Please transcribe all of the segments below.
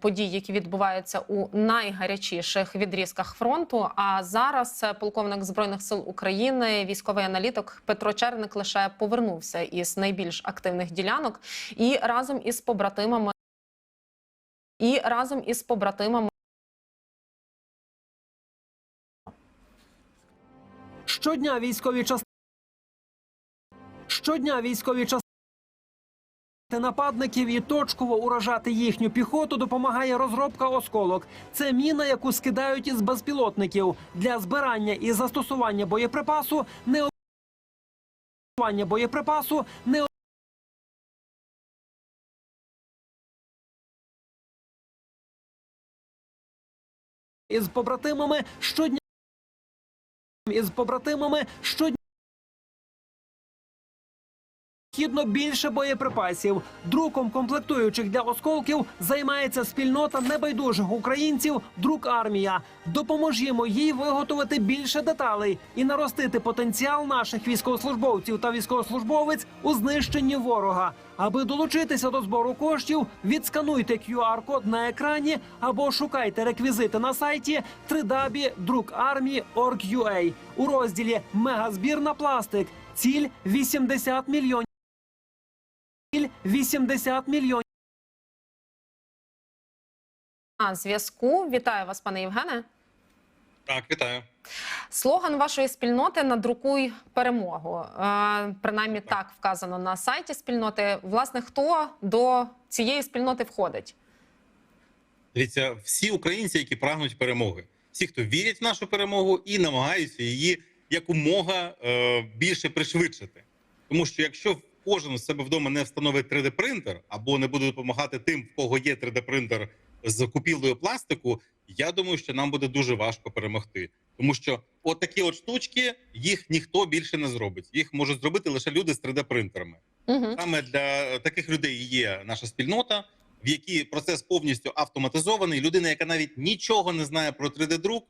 подій, які відбуваються у найгарячіших відрізках фронту. А зараз е, полковник збройних сил України, військовий аналітик Петро Черник лише повернувся із найбільш активних ділянок і разом із побратимами. І разом із побратимами Щодня військові частини щодня військові частини нападників і точково уражати їхню піхоту допомагає розробка осколок. Це міна, яку скидають із безпілотників для збирання і застосування боєприпасу. Не боєприпасу не із побратимами щодня із побратимами щодня. Необхідно більше боєприпасів. Друком комплектуючих для осколків займається спільнота небайдужих українців. Друк армія. Допоможімо їй виготовити більше деталей і наростити потенціал наших військовослужбовців та військовослужбовець у знищенні ворога. Аби долучитися до збору коштів, відскануйте QR-код на екрані або шукайте реквізити на сайті www.drukarmії.org.ua у розділі Мегазбір на пластик. Ціль 80 мільйонів. Ціль 80 мільйонів. на зв'язку. Вітаю вас, пане Євгене. Так, вітаю. Слоган вашої спільноти надрукуй перемогу. Е, принаймні так вказано на сайті спільноти. Власне, хто до цієї спільноти входить? Дивіться, всі українці, які прагнуть перемоги, всі, хто вірять в нашу перемогу і намагаються її якомога е, більше пришвидшити. Тому що якщо кожен у себе вдома не встановить 3D-принтер або не буде допомагати тим, в кого є 3D-принтер з купівлею пластику, я думаю, що нам буде дуже важко перемогти. Тому що от такі от штучки їх ніхто більше не зробить. Їх можуть зробити лише люди з 3D-принтерами. Угу. Саме для таких людей є наша спільнота, в якій процес повністю автоматизований. Людина, яка навіть нічого не знає про 3D-друк,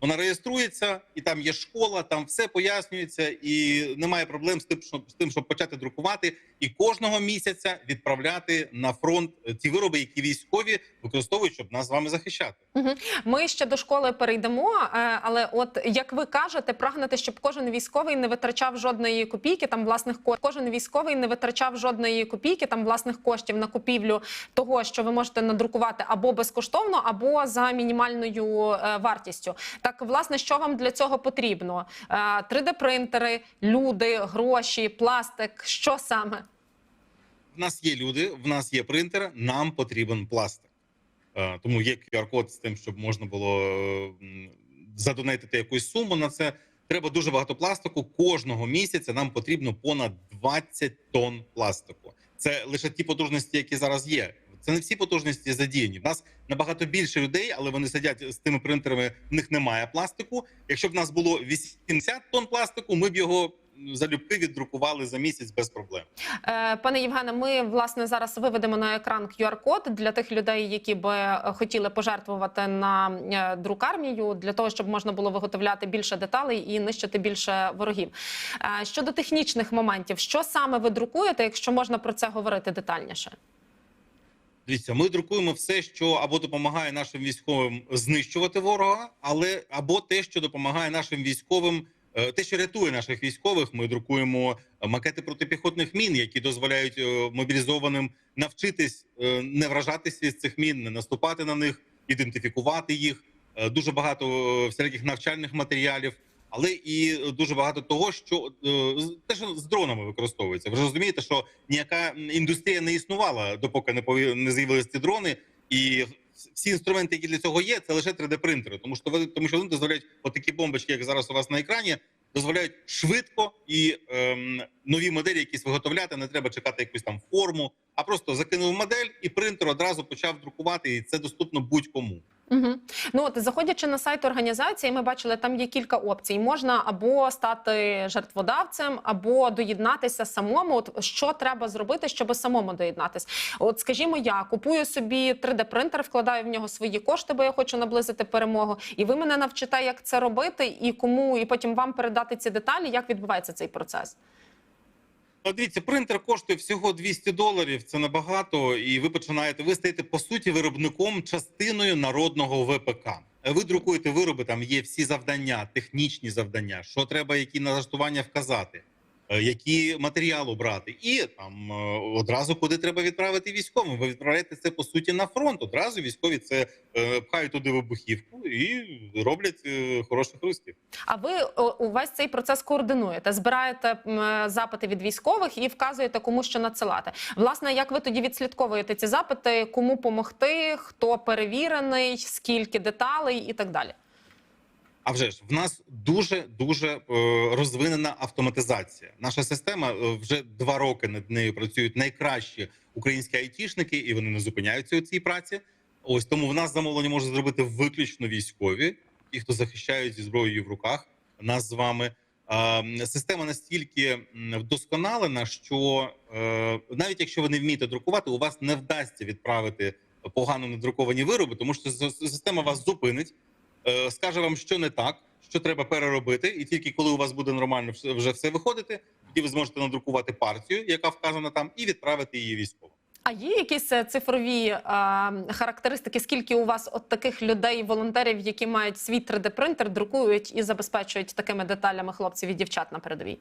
вона реєструється, і там є школа, там все пояснюється, і немає проблем з тим, щоб з тим, щоб почати друкувати, і кожного місяця відправляти на фронт ті вироби, які військові використовують, щоб нас з вами захищати. Ми ще до школи перейдемо, е, але от як ви кажете, прагнете, щоб кожен військовий не витрачав жодної копійки там власних коштів. Кожен військовий не витрачав жодної копійки там власних коштів на купівлю того, що ви можете надрукувати або безкоштовно, або за мінімальною е, вартістю. Так, власне, що вам для цього потрібно? 3D-принтери, люди, гроші, пластик. Що саме? Нас є люди, в нас є принтер, нам потрібен пластик. Е, Тому є QR-код з тим, щоб можна було задонатити якусь суму на це. Треба дуже багато пластику. Кожного місяця нам потрібно понад 20 тонн пластику. Це лише ті потужності, які зараз є. Це не всі потужності задіяні. В нас набагато більше людей, але вони сидять з тими принтерами. В них немає пластику. Якщо б в нас було 80 тонн пластику, ми б його залюбки віддрукували за місяць без проблем. Е, Пане Євгене, ми власне зараз виведемо на екран QR-код для тих людей, які би е, хотіли пожертвувати на е, друкармію, для того, щоб можна було виготовляти більше деталей і нищити більше ворогів. Щодо технічних моментів, що саме ви друкуєте, якщо можна про це говорити детальніше? Дивіться, ми друкуємо все, що або допомагає нашим військовим знищувати ворога, але або те, що допомагає нашим військовим, те, що рятує наших військових. Ми друкуємо макети протипіхотних мін, які дозволяють е, мобілізованим навчитись е, не вражатися з цих мін, не наступати на них, ідентифікувати їх. Е, Дуже багато е, всіляких навчальних матеріалів. Але і дуже багато того, що е, те, що з дронами використовується. Ви ж розумієте, що ніяка індустрія не існувала, допоки не з'явилися ці дрони, і всі інструменти, які для цього є, це лише 3D-принтери. Тому що тому, що вони дозволяють отакі бомбочки, як зараз у вас на екрані, дозволяють швидко і ем, нові моделі якісь виготовляти. Не треба чекати якусь там форму, а просто закинув модель, і принтер одразу почав друкувати, і це доступно будь-кому. Угу. Ну от заходячи на сайт організації, ми бачили, там є кілька опцій. Можна або стати жертводавцем, або доєднатися самому. От що треба зробити, щоб самому доєднатися? От, скажімо, я купую собі 3D-принтер, вкладаю в нього свої кошти, бо я хочу наблизити перемогу. І ви мене навчите, як це робити, і кому, і потім вам передати ці деталі, як відбувається цей процес. Дивіться, принтер коштує всього 200 доларів. Це набагато, і ви починаєте. Ви стаєте по суті виробником частиною народного ВПК. Ви друкуєте вироби. Там є всі завдання, технічні завдання, що треба, які налаштування вказати, які матеріали брати, і там е, одразу куди треба відправити військовим. Ви відправляєте це по суті на фронт. Одразу військові це е, пхають туди вибухівку і роблять е, хороших русських. А ви о, увесь цей процес координуєте, збираєте е, запити від військових і вказуєте, кому що надсилати. Власне, як ви тоді відслідковуєте ці запити, кому помогти, хто перевірений, скільки деталей і так далі? А вже ж в нас дуже дуже е, розвинена автоматизація. Наша система е, вже два роки над нею працюють найкращі українські айтішники, і вони не зупиняються у цій праці. Ось тому в нас замовлення можуть зробити виключно військові, ті, хто захищають зі зброєю в руках нас з вами. Система настільки вдосконалена, що е, навіть якщо ви не вмієте друкувати, у вас не вдасться відправити погано надруковані вироби, тому що система вас зупинить скаже вам, що не так, що треба переробити, і тільки коли у вас буде нормально вже все виходити, тоді ви зможете надрукувати партію, яка вказана там, і відправити її військовим. А є якісь е, цифрові е, характеристики? Скільки у вас от таких людей, волонтерів, які мають свій 3D-принтер, друкують і забезпечують такими деталями хлопців і дівчат на передовій?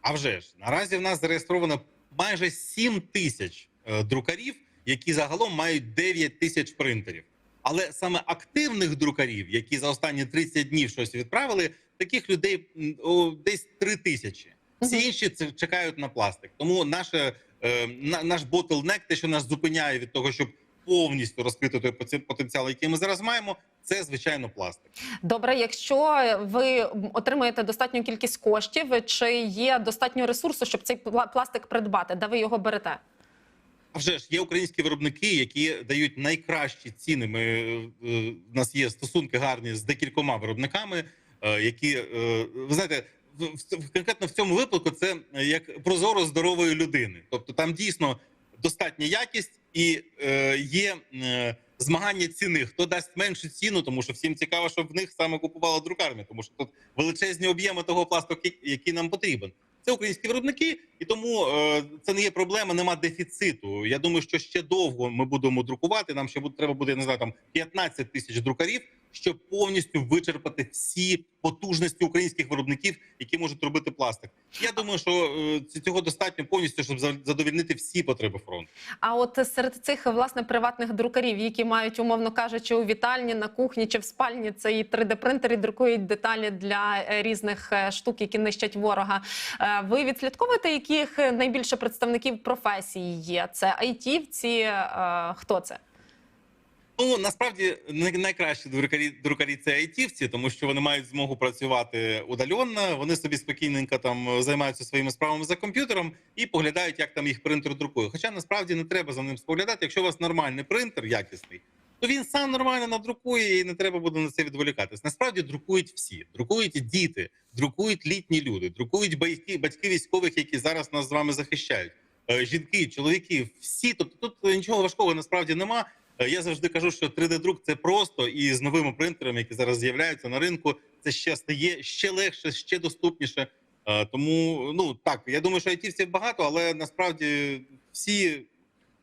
А вже ж наразі в нас зареєстровано майже 7 тисяч е, друкарів, які загалом мають 9 тисяч принтерів. Але саме активних друкарів, які за останні 30 днів щось відправили, таких людей о, десь 3 тисячі. Всі інші це чекають на пластик. Тому наше е, на, наш ботлнек, те, що нас зупиняє від того, щоб повністю розкрити той потенціал, який ми зараз маємо, це звичайно пластик. Добре, якщо ви отримаєте достатню кількість коштів, чи є достатньо ресурсу, щоб цей пла- пластик придбати, де ви його берете? Вже ж є українські виробники, які дають найкращі ціни. Ми е, в нас є стосунки гарні з декількома виробниками, е, які е, ви знаєте, в, конкретно в цьому випадку це як прозоро здорової людини. Тобто там дійсно достатня якість і е, є е, змагання ціни. Хто дасть меншу ціну, тому що всім цікаво, щоб в них саме купувала друкарня, тому що тут величезні об'єми того пластику, який нам потрібен. Це українські виробники, і тому е, це не є проблема, нема дефіциту. Я думаю, що ще довго ми будемо друкувати. Нам ще буде треба буде не знаю, там 15 тисяч друкарів, щоб повністю вичерпати всі потужності українських виробників, які можуть робити пластик. Я думаю, що е, цього достатньо повністю, щоб задовільнити всі потреби фронту. А от серед цих власне приватних друкарів, які мають, умовно кажучи, у вітальні, на кухні чи в спальні цей 3D-принтер і друкують деталі для е, різних е, штук, які нищать ворога. Ви відслідковуєте, яких найбільше представників професії є? Це айтівці? Хто це? Ну насправді най- найкращі друкарі друкарі це айтівці, тому що вони мають змогу працювати удаленно. Вони собі спокійненько там е, займаються своїми справами за комп'ютером і поглядають, як там їх принтер друкує. Хоча насправді не треба за ним споглядати. Якщо у вас нормальний принтер, якісний, то він сам нормально надрукує і не треба буде на це відволікатись. Насправді друкують всі, друкують діти, друкують літні люди, друкують батьки, батьки військових, які зараз нас з вами захищають. Е, Жінки, чоловіки, всі тобто тут нічого важкого насправді нема. Е, Я завжди кажу, що 3D-друк це просто і з новими принтерами, які зараз з'являються на ринку, це ще стає ще легше, ще доступніше. Е, Тому ну так, я думаю, що айтівців багато, але насправді всі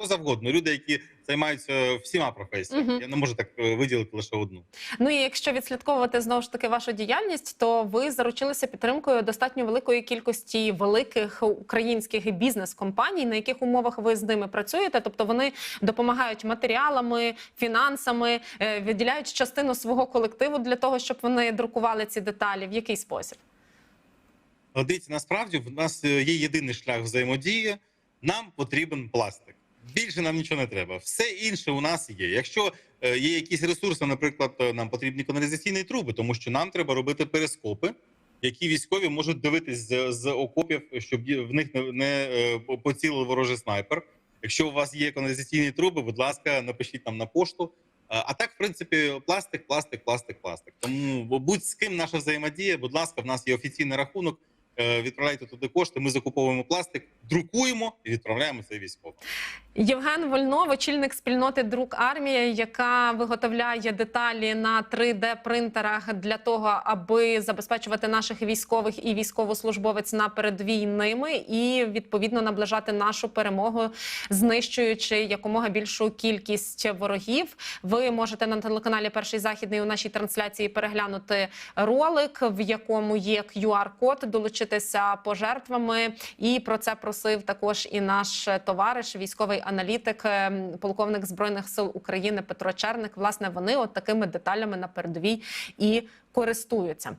завгодно, люди, які займаються всіма професіями. Мгм. Я не можу так е, виділити лише одну. Ну і якщо відслідковувати знову ж таки вашу діяльність, то ви заручилися підтримкою достатньо великої кількості великих українських бізнес-компаній, на яких умовах ви з ними працюєте. Тобто вони допомагають матеріалами, фінансами, е, виділяють частину свого колективу для того, щоб вони друкували ці деталі. В який спосіб? Дивіться, насправді в нас е, є єдиний шлях взаємодії. Нам потрібен пластик. Більше нам нічого не треба. Все інше у нас є. Якщо е, є якісь ресурси, наприклад, е, нам потрібні каналізаційні труби, тому що нам треба робити перископи, які військові можуть дивитись з, з окопів, щоб в них не, не е, поцілив ворожий снайпер. Якщо у вас є каналізаційні труби, будь ласка, напишіть нам на пошту. А так, в принципі, пластик, пластик, пластик, пластик. Тому будь з ким наша взаємодія, будь ласка, в нас є офіційний рахунок. Е, відправляйте туди кошти. Ми закуповуємо пластик, друкуємо і відправляємо це військовим. Євген Вольнов, очільник спільноти Друк Армія, яка виготовляє деталі на 3D принтерах для того, аби забезпечувати наших військових і військовослужбовець на передовій ними, і відповідно наближати нашу перемогу, знищуючи якомога більшу кількість ворогів. Ви можете на телеканалі Перший західний у нашій трансляції переглянути ролик, в якому є QR-код, долучитися пожертвами. І про це просив також і наш товариш, військовий аналітик, ем, полковник збройних сил України Петро Черник. Власне, вони от такими деталями на передовій і користуються.